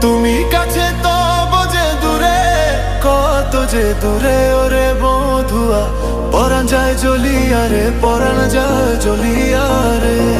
তুমি কাছে তো বোঝে দূরে, কত যে দূরে ওরে বধুয়া পরাণ যায় জ্বলিয়া রে পরাণ যায় জ্বলিয়া রে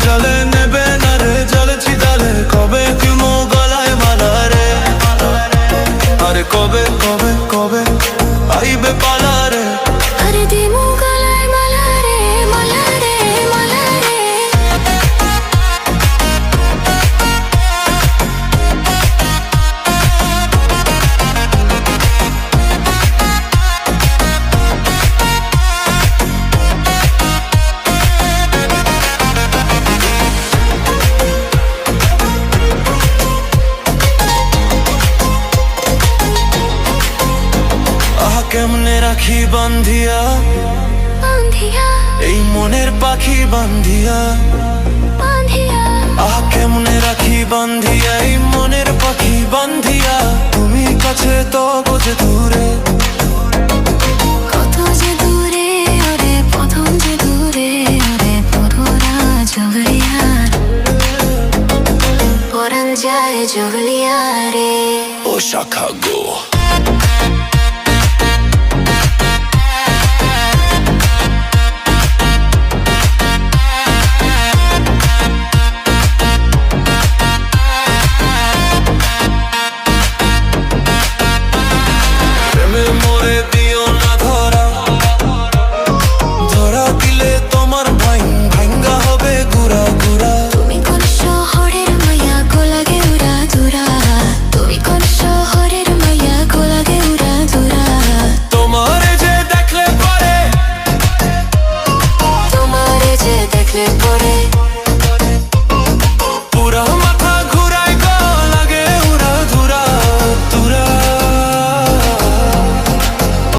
color কেমনে রাখি বান্ধিয়া? বান্ধিয়া। এই মনের পাখি বান্ধিয়া। বান্ধিয়া। আহ কেমনে রাখি বান্ধিয়া? এই মনের পাখি বান্ধিয়া। তুমি কাছে তো বোঝে দূরে। কত যে দূরে ওরে প্রথম যে দূরে ওরে পথরা জগলিয়া পরান যায় জগলিয়া রে ও শাখা গো। baby.